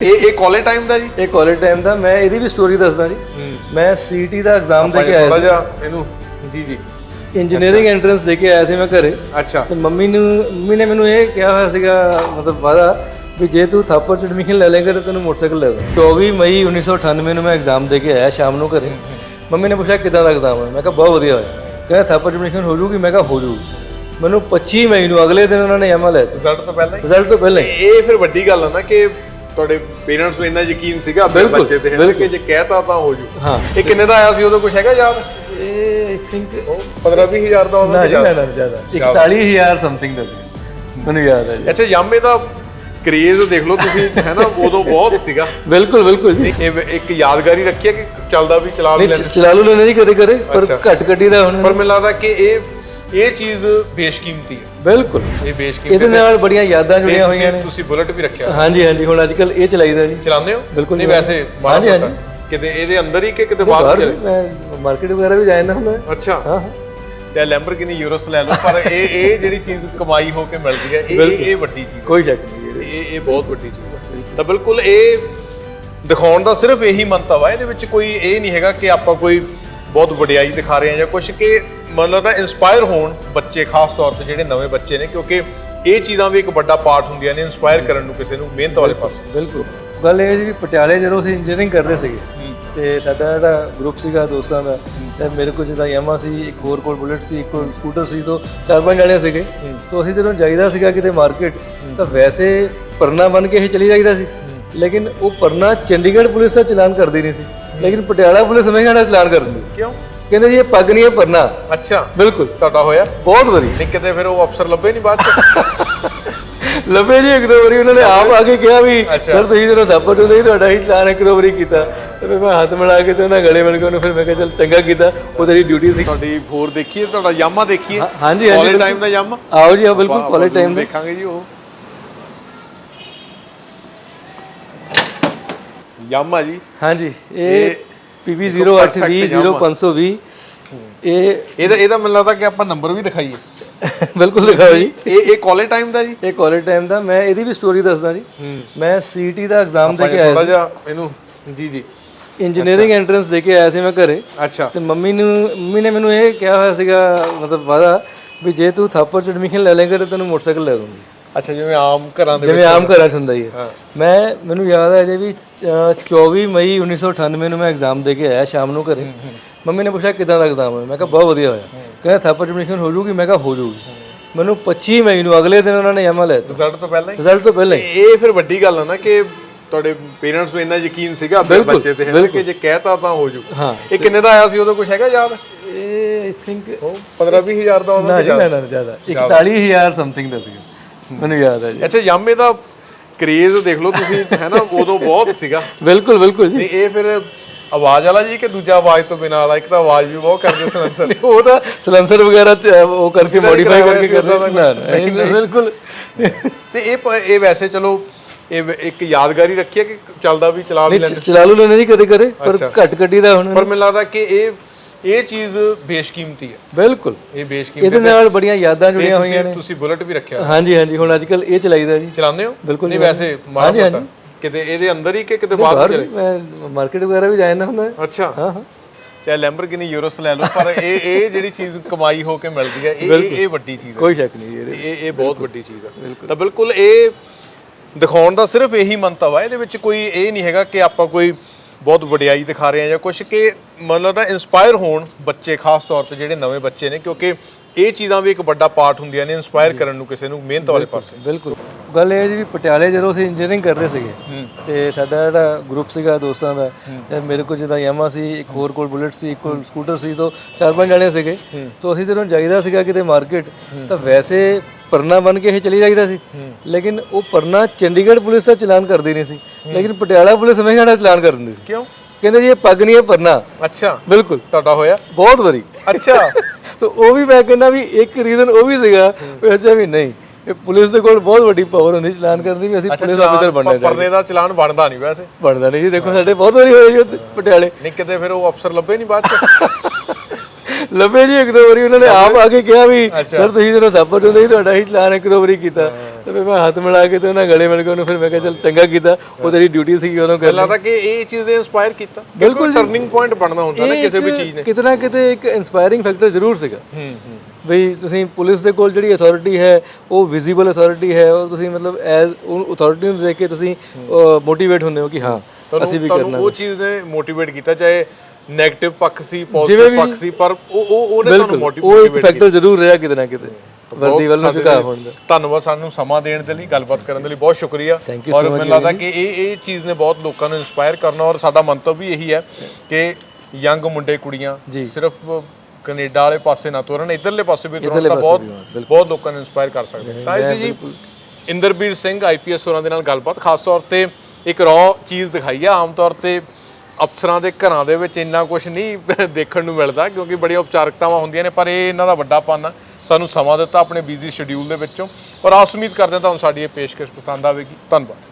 ਇਹ ਇਹ college time ਦਾ ਜੀ? ਇਹ ਕਾਲਜ ਟਾਈਮ ਦਾ ਮੈਂ ਇਹਦੀ ਵੀ ਸਟੋਰੀ ਦੱਸਦਾ ਜੀ। ਮੈਂ ਸੀਟੀ ਦਾ ਐਗਜ਼ਾਮ ਦੇ ਕੇ ਥੋੜਾ ਆਇਆ ਜਿਹਾ ਇਹਨੂੰ ਜੀ ਜੀ। ਇੰਜੀਨੀਅਰਿੰਗ ਐਂਟਰੈਂਸ ਦੇ ਕੇ ਆਇਆ ਸੀ ਮੈਂ ਘਰੇ। ਅੱਛਾ। ਤੇ ਮੰਮੀ ਨੂੰ ਮੰਮੀ ਨੇ ਮੈਨੂੰ ਇਹ ਕਿਹਾ ਹੋਇਆ ਸੀਗਾ ਮਤਲਬ ਵਾਦਾ ਵੀ ਜੇ ਤੂੰ ਥਾਪਰ ਚ ਐਡਮਿਸ਼ਨ ਲੈ ਲੇਗਾ ਤਾਂ ਤੈਨੂੰ ਮੋਟਰਸਾਈਕਲ ਲੈ ਦਾਂ 24 ਮਈ 1998 ਨੂੰ ਮੈਂ ਐਗਜ਼ਾਮ ਦੇ ਕੇ ਆਇਆ ਸ਼ਾਮ ਨੂੰ ਘਰੇ। ਮੰਮੀ ਨੇ ਪੁੱਛਿਆ ਕਿਦਾਂ ਦਾ ਐਗਜ਼ਾਮ ਹੋਇਆ? ਮੈਂ ਕਿਹਾ ਬਹੁਤ ਵਧੀਆ ਹੋਇਆ। ਕਹਿੰਦਾ ਥਾਪਰ ਚ ਐਡਮਿਸ਼ਨ ਹੋ ਜੂਗੀ ਮੈਂ ਕਿਹਾ ਹੋ ਜੂਗੀ ਮੈਨੂੰ 25 ਮਈ ਨੂੰ ਅਗਲੇ ਦਿਨ ਉਹਨਾਂ ਨੇ ਐਮਾ ਲੈ ਦਿੱਤਾ। ਰਿਜ਼ਲਟ ਤੋਂ ਪਹਿਲਾਂ ਰਿਜ਼ਲਟ ਤੋਂ ਪਹਿਲਾਂ ਇਹ ਫਿਰ ਵੱਡੀ ਗੱਲ ਆ ਨਾ ਕਿ ਤੁਹਾਡੇ ਪੇਰੈਂਟਸ ਨੂੰ ਇੰਨਾ ਯਕੀਨ ਸੀਗਾ ਆਪਣੇ ਬਿਲਕੁਲ, ਬੱਚੇ ਤੇ। ਕਿ ਜੇ ਕਹਿਤਾ ਤਾਂ ਹੋ ਜੂ। ਹਾਂ। ਇਹ ਕਿੰਨੇ ਦਾ ਆਇਆ ਸੀ ਉਦੋਂ ਕੁਝ ਹੈਗਾ ਯਾਦ? ਇਹ ਆਈ ਥਿੰਕ 15 20 ਹਜ਼ਾਰ ਦਾ ਉਦੋਂ ਨਾ ਕਿ ਜੀ ਜ਼ਿਆਦਾ। ਨਾ ਜ਼ਿਆਦਾ। 41000 ਸਮਥਿੰਗ ਦਾ ਸੀ। ਮੈਨੂੰ ਯਾਦ ਹੈ ਜੀ। ਅੱਛਾ ਯਾਮੇ ਦਾ ਕਰੇਜ਼ ਦੇਖ ਲਓ ਤੁਸੀਂ ਹੈ ਨਾ ਉਦੋਂ ਬਹੁਤ ਸੀਗਾ। ਬਿਲਕੁਲ ਬਿਲਕੁਲ ਜੀ। ਇਹ ਇੱਕ ਯਾਦਗਾਰੀ ਰੱਖੀ ਹੈ ਕਿ ਚੱਲਦਾ ਵੀ ਚਲਾ ਵੀ ਨਹੀਂ ਲੈਂਦੇ। ਚਲਾ ਲੂ ਲੈਣਾ ਜੀ ਕਦੇ ਕਦੇ ਪਰ ਅੱਛਾ। ਘੱਟ ਗੱਡੀ ਦਾ ਹੁਣ ਪਰ ਮੈਨੂੰ ਲੱਗਦਾ ਕਿ ਇਹ ਇਹ ਚੀਜ਼ ਬੇਸ਼ਕੀਮਤੀ ਹੈ। ਬਿਲਕੁਲ। ਇਹ ਬੇਸ਼ਕੀਮਤੀ ਇਹਦੇ ਨਾਲ ਬੜੀਆਂ ਯਾਦਾਂ ਜੁੜੀਆਂ ਹੋਈਆਂ ਨੇ। ਤੁਸੀਂ ਬੁਲਟ ਵੀ ਰੱਖਿਆ। ਹਾਂਜੀ ਹਾਂਜੀ ਹੁਣ ਅੱਜ ਕੱਲ ਇਹ ਚਲਾਈਦਾ ਜੀ। ਚਲਾਉਂਦੇ ਹੋ? ਬਿਲਕੁਲ ਨਹੀਂ। ਵੈਸੇ ਹਾਂਜੀ, ਮੋਟਾ। ਕਿਤੇ ਇਹਦੇ ਅੰਦਰ ਹੀ ਕਿ ਕਿਤੇ ਬਾਹਰ ਮੈਂ ਮਾਰਕੀਟ ਵਗੈਰਾ ਵੀ ਜਾਇਦਾ ਹੁੰਦਾ। ਅੱਛਾ। ਹਾਂ ਹਾਂ। ਤੇ ਲੈਂਬਰਗਿਨੀ ਯੂਰੋਸ ਲੈ ਲਓ ਪਰ ਇਹ ਇਹ ਜਿਹੜੀ ਚੀਜ਼ ਕਮਾਈ ਹੋ ਕੇ ਮਿਲਦੀ ਹੈ ਇਹ ਇਹ- ਵੱਡੀ ਚੀਜ਼ ਕੋਈ ਸ਼ੱਕ ਨਹੀਂ ਇਹ ਇਹ ਬਹੁਤ ਵੱਡੀ ਚੀਜ਼ ਹੈ। ਤਾਂ ਬਿਲਕੁਲ ਇਹ ਦਿਖਾਉਣ ਦਾ ਸਿਰਫ ਇਹੀ ਮੰਤਵ ਹੈ ਇਹਦੇ ਵਿੱਚ ਕੋਈ ਇਹ ਨਹੀਂ ਹੈਗਾ ਕਿ ਆਪਾਂ ਕੋਈ ਬਹੁਤ ਵਡਿਆਈ ਦਿਖਾ ਰਹੇ ਹਾਂ ਜਾਂ ਕੁਝ ਕਿ ਮਤਲਬ ਦਾ ਇਨਸਪਾਇਰ ਹੋਣ ਬੱਚੇ ਖਾਸ ਤੌਰ ਤੇ ਜਿਹੜੇ ਨਵੇਂ ਬੱਚੇ ਨੇ ਕਿਉਂਕਿ ਇਹ ਚੀਜ਼ਾਂ ਵੀ ਇੱਕ ਵੱਡਾ ਪਾਰਟ ਹੁੰਦੀਆਂ ਨੇ ਇਨਸਪਾਇਰ ਕਰਨ ਨੂੰ ਕਿਸੇ ਨੂੰ ਮਿਹਨਤ ਵਾਲੇ ਪਾਸੇ। ਬਿਲਕੁਲ ਗੱਲ ਇਹ ਜੀ ਵੀ ਪਟਿਆਲੇ ਜਦੋਂ ਅਸੀਂ ਇੰਜੀਨੀਅਰਿੰਗ ਕਰ ਰਹੇ ਸੀਗੇ ਤੇ ਸਾਡਾ ਜਿਹੜਾ ਗਰੁੱਪ ਸੀਗਾ ਦੋਸਤਾਂ ਦਾ ਤੇ ਮੇਰੇ ਕੋਲ ਜਿੱਦਾਂ ਯਾਮਾ ਸੀ ਇੱਕ ਹੋਰ ਕੋਲ ਬੁਲਟ ਸੀ ਇੱਕ ਕੋਲ ਸਕੂਟਰ ਸੀ ਤੋਂ ਚਾਰ ਪੰਜ ਜਣੇ ਸੀਗੇ। ਤੋਂ ਅਸੀਂ ਜਦੋਂ ਜਾਈਦਾ ਸੀਗਾ ਕਿਤੇ ਮਾਰਕੀਟ ਤਾਂ ਵੈਸੇ ਪਰਨਾ ਬਣ ਕੇ ਹੀ ਚਲੀ ਜਾਈਦਾ ਸੀ। ਲੇਕਿਨ ਉਹ ਪਰਨਾ ਚੰਡੀਗੜ੍ਹ ਪੁਲਿਸ ਦਾ ਚਲਾਨ ਕਰਦੀ ਨਹੀਂ ਸੀ। ਲੇਕਿਨ ਪਟਿਆਲਾ ਪੁਲਿਸ ਹਮੇਸ਼ਾ ਚਲਾਨ ਕਰ ਦਿੰਦੀ ਸੀ। ਕਿਉਂ? ਕਹਿੰਦੇ ਜੀ ਇਹ ਪੱਗ ਨਹੀਂ ਹੈ ਪਰਨਾ। ਅੱਛਾ। ਬਿਲਕੁਲ। ਤੁਹਾਡਾ ਹੋਇਆ? ਬਹੁਤ ਵਾਰੀ ਨਹੀਂ ਕਿਤੇ ਫਿਰ ਉਹ ਅਫਸਰ ਲੱਭੇ ਨਹੀਂ ਬਾਅਦ ਚ? ਲੱਭੇ ਜੀ ਇੱਕ ਦੋ ਵਾਰੀ ਉਹਨਾਂ ਨੇ ਆਪ ਆ ਕੇ ਕਿਹਾ ਵੀ। ਸਰ ਤੁਸੀਂ ਜਦੋਂ ਥੱਪੜ ਚੁੰਦੇ ਸੀ ਤੁਹਾਡਾ ਹੀ ਚਲਾਨ ਇੱਕ ਦੋ ਵਾਰੀ ਕੀਤਾ। ਤੇ ਫਿਰ ਮੈਂ ਹੱਥ ਮਿਲਾ ਕੇ ਤੇ ਉਹਨਾਂ ਗਲੇ ਮਿਲ ਕੇ ਉਹਨੂੰ ਫਿਰ ਮੈਂ ਕਿਹਾ ਚੱਲ ਚੰਗਾ ਕੀਤਾ ਉਹ ਤੇਰੀ ਡਿਊਟੀ ਸੀ। ਤੁਹਾਡੀ ਹੋਰ ਦੇਖੀਏ ਤੁਹਾਡਾ ਯਾਮਾ ਦੇਖੀਏ। ਹਾਂਜੀ, ਹਾਂਜੀ, ਕਾਲਜ। ਟਾਈਮ ਦਾ ਯਾਮਾ? ਆਓ ਜੀ ਆਓ ਬਿਲਕੁਲ ਕਾਲਜ ਟਾਈਮ ਦੇ। ਦੇਖਾਂਗੇ ਜੀ ਉਹ। ਯਾਮਾ ਜੀ। ਹਾਂਜੀ ਇਹ perfect 0820 Yamaha। 0520 ਇਹ ਇਹਦਾ ਇਹਦਾ ਮੈਨੂੰ ਲੱਗਦਾ ਕਿ ਆਪਾਂ ਨੰਬਰ ਵੀ ਦਿਖਾਈਏ। ਬਿਲਕੁਲ ਦਿਖਾਓ ਜੀ। ਇਹ ਇਹ ਕਾਲਜ ਟਾਈਮ ਦਾ ਜੀ? ਇਹ ਕਾਲਜ ਟਾਈਮ ਦਾ। ਮੈਂ ਇਹਦੀ ਵੀ ਸਟੋਰੀ ਦੱਸਦਾ ਜੀ। ਮੈਂ ਸੀਟੀ ਦਾ ਐਗਜ਼ਾਮ ਦੇ ਕੇ ਆਇਆ ਥੋੜਾ ਜਿਹਾ ਇਹਨੂੰ ਜੀ ਜੀ। ਇੰਜੀਨੀਅਰਿੰਗ ਐਂਟਰੈਂਸ ਦੇ ਕੇ ਆਇਆ ਸੀ ਮੈਂ ਘਰੇ। ਅੱਛਾ। ਤੇ ਮੰਮੀ ਨੂੰ ਮੰਮੀ ਨੇ ਮੈਨੂੰ ਇਹ ਕਿਹਾ ਹੋਇਆ ਸੀਗਾ ਮਤਲਬ ਵਾਦਾ ਵੀ ਜੇ ਤੂੰ ਥਾਪਰ ਚ ਐਡਮਿਸ਼ਨ ਲੈ ਲੇਗਾ ਤਾਂ ਤੈਨੂੰ ਮੋਟਰਸਾਈਕਲ ਲੈ ਦੂੰਗੀ ਅੱਛਾ ਜਿਵੇਂ ਆਮ ਘਰਾਂ ਦੇ ਜਿਵੇਂ ਆਮ ਘਰਾਂ ਚ ਹੁੰਦਾ ਹੀ ਹੈ। ਹਾਂ। ਮੈਂ ਮੈਨੂੰ ਯਾਦ ਹੈ ਜੇ ਵੀ ਅ, 24 ਮਈ 1998 ਨੂੰ ਮੈਂ ਐਗਜ਼ਾਮ ਦੇ ਕੇ ਆਇਆ ਸ਼ਾਮ ਨੂੰ ਘਰੇ। ਮੰਮੀ ਨੇ ਪੁੱਛਿਆ ਕਿਦਾਂ ਦਾ ਐਗਜ਼ਾਮ ਹੋਇਆ? ਮੈਂ ਕਿਹਾ ਬਹੁਤ ਵਧੀਆ ਹੋਇਆ। ਕਹਿੰਦਾ ਥਾਪਰ ਐਡਮਿਸ਼ਨ ਹੋ ਜੂਗੀ ਮੈਂ ਕਿਹਾ ਹੋ ਜੂਗੀ ਮੈਨੂੰ 25 ਮਈ ਨੂੰ ਅਗਲੇ ਦਿਨ ਉਹਨਾਂ ਨੇ ਐਮਾ ਲੈ ਰਿਜ਼ਲਟ ਤੋਂ ਪਹਿਲਾਂ ਹੀ? ਰਿਜ਼ਲਟ ਤੋਂ ਪਹਿਲਾਂ ਹੀ। ਇਹ ਫਿਰ ਵੱਡੀ ਗੱਲ ਆ ਨਾ ਕਿ ਤੁਹਾਡੇ ਪੇਰੈਂਟਸ ਨੂੰ ਇੰਨਾ ਯਕੀਨ ਸੀਗਾ ਆਪਣੇ ਬੱਚੇ ਤੇ ਹਨਾ ਕਿ ਜੇ ਕਹਿਤਾ ਤਾਂ ਹੋ ਜੂ ਹਾਂ। ਇਹ ਕਿੰਨੇ ਦਾ ਆਇਆ ਸੀ? ਉਦੋਂ ਕੁਝ ਹੈਗਾ ਯਾਦ? ਇਹ ਆਈ ਥਿੰਕ 15 20 ਹਜ਼ਾਰ ਦਾ ਉਦੋਂ ਨਾ ਜ਼ਿਆਦਾ। 41000 ਸਮਥਿੰਗ ਦਾ ਸੀਗਾ। ਮੈਨੂੰ ਯਾਦ ਹੈ ਜੀ। ਅੱਛਾ ਯਾਮੇ ਦਾ ਕਰੇਜ਼ ਦੇਖ ਲਓ ਤੁਸੀਂ ਹੈ ਨਾ ਉਦੋਂ ਬਹੁਤ ਸੀਗਾ। ਬਿਲਕੁਲ ਬਿਲਕੁਲ ਜੀ। ਇਹ ਫਿਰ ਆਵਾਜ਼ ਵਾਲਾ ਜੀ ਕਿ ਦੂਜਾ ਆਵਾਜ਼ ਤੋਂ ਬਿਨਾਂ ਵਾਲਾ? ਇੱਕ ਤਾਂ ਆਵਾਜ਼ ਵੀ ਬਹੁਤ ਕਰਦੇ ਸਲੈਂਸਰ। ਉਹ ਤਾਂ ਸਲੈਂਸਰ ਵਗੈਰਾ ਉਹ ਕਰਕੇ ਮੋਡੀਫਾਈ ਕਰਕੇ ਕਰਦੇ ਨਾ ਬਿਲਕੁਲ। ਤੇ ਇਹ ਇਹ ਵੈਸੇ ਚਲੋ ਇਹ ਇੱਕ ਯਾਦਗਾਰੀ ਰੱਖੀ ਹੈ ਕਿ ਚੱਲਦਾ ਵੀ ਚਲਾ ਵੀ ਲੈਂਦੇ ਚਲਾ ਲੂ ਲੈਣਾ ਜੀ ਕਦੇ ਕਦੇ ਪਰ। ਘੱਟ ਗੱਡੀ ਦਾ ਹੁਣ। ਪਰ ਮੈਨੂੰ ਲੱਗਦਾ ਕਿ ਇਹ ਇਹ ਚੀਜ਼ ਬੇਸ਼ਕੀਮਤੀ ਹੈ। ਬਿਲਕੁਲ। ਇਹ ਬੇਸ਼ਕੀਮਤੀ ਇਹਦੇ ਨਾਲ ਬੜੀਆਂ ਯਾਦਾਂ ਜੁੜੀਆਂ ਹੋਈਆਂ ਨੇ। ਤੁਸੀਂ ਬੁਲਟ ਵੀ ਰੱਖਿਆ। ਹਾਂਜੀ ਹਾਂਜੀ ਹੁਣ ਅੱਜ ਕੱਲ ਇਹ ਚਲਾਈਦਾ ਜੀ। ਚਲਾਉਂਦੇ ਹੋ? ਬਿਲਕੁਲ ਨਹੀਂ। ਵੈਸੇ ਮਾੜਾ ਮੋਟਾ। ਕਿਤੇ ਇਹਦੇ ਅੰਦਰ ਹੀ ਕਿ ਕਿਤੇ ਬਾਹਰ ਚਲੇ? ਮੈਂ ਮਾਰਕੀਟ ਵਗੈਰਾ ਵੀ ਜਾਇਦਾ ਹੁੰਦਾ। ਅੱਛਾ। ਹਾਂ ਹਾਂ। ਚਾਹੇ ਲੈਂਬਰਗਿਨੀ ਯੂਰੋਸ ਲੈ ਲਓ ਪਰ ਇਹ ਇਹ ਜਿਹੜੀ ਚੀਜ਼ ਕਮਾਈ ਹੋ ਕੇ ਮਿਲਦੀ ਹੈ ਇਹ ਇਹ ਵੱਡੀ ਚੀਜ਼ ਹੈ। ਕੋਈ ਸ਼ੱਕ ਨਹੀਂ ਇਹ ਇਹ ਬਹੁਤ ਵੱਡੀ ਚੀਜ਼ ਹੈ। ਤਾਂ ਬਿਲਕੁਲ ਇਹ ਦਿਖਾਉਣ ਦਾ ਸਿਰਫ ਇਹੀ ਮੰਤਵ ਹੈ ਇਹਦੇ ਵਿੱਚ ਕੋਈ ਇਹ ਨਹੀਂ ਹੈਗਾ ਕਿ ਆਪਾਂ ਕੋਈ ਬਹੁਤ ਵਡਿਆਈ ਦਿਖਾ ਰਹੇ ਹਾਂ ਜਾਂ ਕੁਝ ਕਿ ਮਤਲਬ ਦਾ ਇਨਸਪਾਇਰ ਹੋਣ ਬੱਚੇ ਖਾਸ ਤੌਰ ਤੇ ਜਿਹੜੇ ਨਵੇਂ ਬੱਚੇ ਨੇ ਕਿਉਂਕਿ ਇਹ ਚੀਜ਼ਾਂ ਵੀ ਇੱਕ ਵੱਡਾ ਪਾਰਟ ਹੁੰਦੀਆਂ ਨੇ ਇਨਸਪਾਇਰ ਕਰਨ ਨੂੰ ਕਿਸੇ ਨੂੰ ਮਿਹਨਤ ਵਾਲੇ ਪਾਸੇ। ਬਿਲਕੁਲ। ਗੱਲ ਇਹ ਜੀ ਵੀ ਪਟਿਆਲੇ ਜਦੋਂ ਅਸੀਂ ਇੰਜੀਨੀਅਰਿੰਗ ਕਰ ਰਹੇ ਸੀਗੇ ਤੇ ਸਾਡਾ ਜਿਹੜਾ ਗਰੁੱਪ ਸੀਗਾ ਦੋਸਤਾਂ ਦਾ ਤੇ ਮੇਰੇ ਕੋਲ ਜਿੱਦਾਂ ਯਾਮਾ ਸੀ ਇੱਕ ਹੋਰ ਕੋਲ ਬੁਲਟ ਸੀ ਇੱਕ ਕੋਲ ਸਕੂਟਰ ਸੀ ਤੋਂ ਚਾਰ ਪੰਜ ਜਣੇ ਸੀਗੇ। ਤੋਂ ਅਸੀਂ ਜਦੋਂ ਜਾਈਦਾ ਸੀਗਾ ਕਿਤੇ ਮਾਰਕੀਟ ਤਾਂ ਵੈਸੇ ਪਰਨਾ ਬਣ ਕੇ ਹੀ ਚਲੀ ਜਾਈਦਾ ਸੀ। ਲੇਕਿਨ ਉਹ ਪਰਨਾ ਚੰਡੀਗੜ੍ਹ ਪੁਲਿਸ ਦਾ ਚਲਾਨ ਕਰਦੀ ਨਹੀਂ ਸੀ। ਲੇਕਿਨ ਪਟਿਆਲਾ ਪੁਲਿਸ ਹਮੇਸ਼ਾ ਦਾ ਚਲਾਨ ਕਰ ਦਿੰਦੀ ਸੀ। ਕਿਉਂ? ਕਹਿੰਦੇ ਜੀ ਇਹ ਪੱਗ ਨਹੀਂ ਹੈ ਪਰਨਾ। ਅੱਛਾ। ਬਿਲਕੁਲ। ਤੁਹਾਡਾ ਹੋਇਆ? ਬਹੁਤ ਵਾਰੀ। ਅੱਛਾ। ਤਾਂ ਉਹ ਵੀ ਮੈਂ ਕਹਿੰਦਾ ਵੀ ਇੱਕ ਰੀਜ਼ਨ ਉਹ ਵੀ ਸੀਗਾ ਅੱਛਾ ਵੀ ਨਹੀਂ। ਇਹ ਪੁਲਿਸ ਦੇ ਕੋਲ ਬਹੁਤ ਵੱਡੀ ਪਾਵਰ ਹੁੰਦੀ ਚਲਾਨ ਕਰਨ ਦੀ ਵੀ ਅਸੀਂ ਪੁਲਿਸ ਆਫੀਸਰ ਬਣਨਾ ਚਾਹੀਦਾ। ਪਰਨੇ ਦਾ ਚਲਾਨ ਬਣਦਾ ਨਹੀਂ ਵੈਸੇ। ਬਣਦਾ ਨਹੀਂ ਜੀ ਦੇਖੋ ਸਾਡੇ ਬਹੁਤ ਵਾਰੀ ਹੋਏ ਜੀ ਉੱਥੇ ਪਟਿਆਲੇ। ਨਹੀਂ ਕਿਤੇ ਫਿਰ ਉਹ ਅਫਸਰ ਲੱਭੇ ਨਹੀਂ ਬਾਅਦ ਚ? ਲੱਭੇ ਜੀ ਇੱਕ ਦੋ ਵਾਰੀ ਉਹਨਾਂ ਨੇ ਆਪ ਆ ਕੇ ਕਿਹਾ ਵੀ। ਸਰ ਤੁਸੀਂ ਜਦੋਂ ਚੁੰਦੇ ਸੀ ਤੁਹਾਡਾ ਹੀ ਚਲਾਨ ਇੱਕ ਦੋ ਵਾਰੀ ਕੀਤਾ। ਤੇ ਫਿਰ ਮੈਂ ਹੱਥ ਮਿਲਾ ਕੇ ਤੇ ਉਹਨਾਂ ਗਲੇ ਮਿਲ ਕੇ ਉਹਨੂੰ ਫਿਰ ਮੈਂ ਕਿਹਾ ਚਲ ਚੰਗਾ ਕੀਤਾ ਉਹ ਤੇਰੀ ਡਿਊਟੀ ਸੀ ਉਹਨੂੰ ਕਰ ਲੱਗਦਾ ਕਿ ਇਹ ਚੀਜ਼ ਨੇ ਇਨਸਪਾਇਰ ਕੀਤਾ ਬਿਲਕੁਲ ਟਰਨਿੰਗ ਪੁਆਇੰਟ ਬਣਨਾ ਹੁੰਦਾ ਨਾ ਕਿਸੇ ਵੀ ਚੀਜ਼ ਨੇ। ਕਿਤੇ ਨਾ ਕਿਤੇ ਇੱਕ ਇਨਸਪਾਇਰਿੰਗ ਫੈਕਟਰ ਜ਼ਰੂਰ ਸੀਗਾ। ਹੂੰ ਹੂੰ। ਬਈ ਤੁਸੀਂ ਪੁਲਿਸ ਦੇ ਕੋਲ ਜਿਹੜੀ ਅਥਾਰਟੀ ਹੈ ਉਹ ਵਿਜ਼ੀਬਲ ਅਥਾਰਟੀ ਹੈ ਔਰ ਤੁਸੀਂ ਮਤਲਬ ਐਜ਼ ਉਹ ਅਥਾਰਟੀ ਨੂੰ ਦੇਖ ਕੇ ਤੁਸੀਂ ਮੋਟੀਵੇਟ ਹੁੰਦੇ ਹੋ ਕਿ ਹਾਂ ਅਸੀਂ ਵੀ ਤੁਹਾਨੂੰ ਕਰਨਾ। ਉਹ ਚੀਜ਼ ਨੇ ਮੋਟੀਵੇਟ ਕੀਤਾ ਚਾਹੇ 네ਗੇਟਿਵ ਪੱਖ ਸੀ ਪੋਜ਼ਿਟਿਵ ਪੱਖ ਸੀ ਪਰ ਉਹ ਉਹ ਉਹਨੇ ਤੁਹਾਨੂੰ ਉਹ ਇੱਕ ਮੋਟੀਵੇਟ ਫੈਕਟਰ ਜ਼ਰੂਰ ਰਿਹਾ ਕਿਤੇ ਨਾ ਕਿਤੇ। ਵਰਦੀ ਵੱਲ ਨੂੰ ਝੁਕਾਅ ਹੋਣ ਦਾ ਧੰਨਵਾਦ ਸਾਨੂੰ ਸਮਾਂ ਦੇਣ ਦੇ ਲਈ ਗੱਲਬਾਤ ਕਰਨ ਦੇ ਲਈ। ਬਹੁਤ ਸ਼ੁਕਰੀਆ। ਔਰ ਮੈਨੂੰ ਲੱਗਦਾ ਕਿ ਇਹ ਇਹ ਚੀਜ਼ ਨੇ ਬਹੁਤ ਲੋਕਾਂ ਨੂੰ ਇਨਸਪਾਇਰ ਕਰਨਾ ਔਰ ਸਾਡਾ ਮੰਤਵ ਵੀ ਇਹੀ ਹੈ ਕਿ ਯੰਗ ਮੁੰਡੇ ਕੁੜੀਆਂ ਸਿਰਫ ਕੈਨੇਡਾ ਵਾਲੇ ਪਾਸੇ ਨਾ ਤੁਰਨ ਇਧਰਲੇ ਪਾਸੇ ਵੀ ਤੁਰਨ ਤਾਂ ਬਹੁਤ ਬਹੁਤ ਲੋਕਾਂ ਨੂੰ ਇਨਸਪਾਇਰ ਕਰ ਸਕਦੇ ਤਾਂ ਇਸੇ ਜੀ ਇੰਦਰਬੀਰ ਸਿੰਘ ਆਈਪੀਐਸ ਹੋਰਾਂ ਦੇ ਨਾਲ ਗੱਲਬਾਤ ਖਾਸ ਤੌਰ ਤੇ ਇੱਕ ਰॉ ਚੀਜ਼ ਦਿਖਾਈ ਆ ਆਮ ਤੌਰ ਤੇ ਅਫਸਰਾਂ ਦੇ ਘਰਾਂ ਦੇ ਵਿੱਚ ਇੰਨਾ ਕੁਝ ਨਹੀਂ ਦੇਖਣ ਨੂੰ ਮਿਲਦਾ ਕਿਉਂਕਿ ਬੜੀਆਂ ਉਪਚਾਰਕਤਾਵਾਂ ਹੁੰਦੀਆਂ ਨੇ ਪਰ ਇਹ ਇਹਨਾਂ ਦਾ ਵੱਡਾ ਪਨ ਆ। ਸਾਨੂੰ ਸਮਾਂ ਦਿੱਤਾ ਆਪਣੇ ਬਿਜ਼ੀ ਸ਼ਡਿਊਲ ਦੇ ਵਿੱਚੋਂ। ਔਰ ਆਸ ਉਮੀਦ ਕਰਦੇ ਹਾਂ ਤੁਹਾਨੂੰ ਸਾਡੀ ਇਹ ਪੇਸ਼ਕਸ਼ ਪਸੰਦ ਆਵੇਗੀ। ਧੰਨਵਾਦ।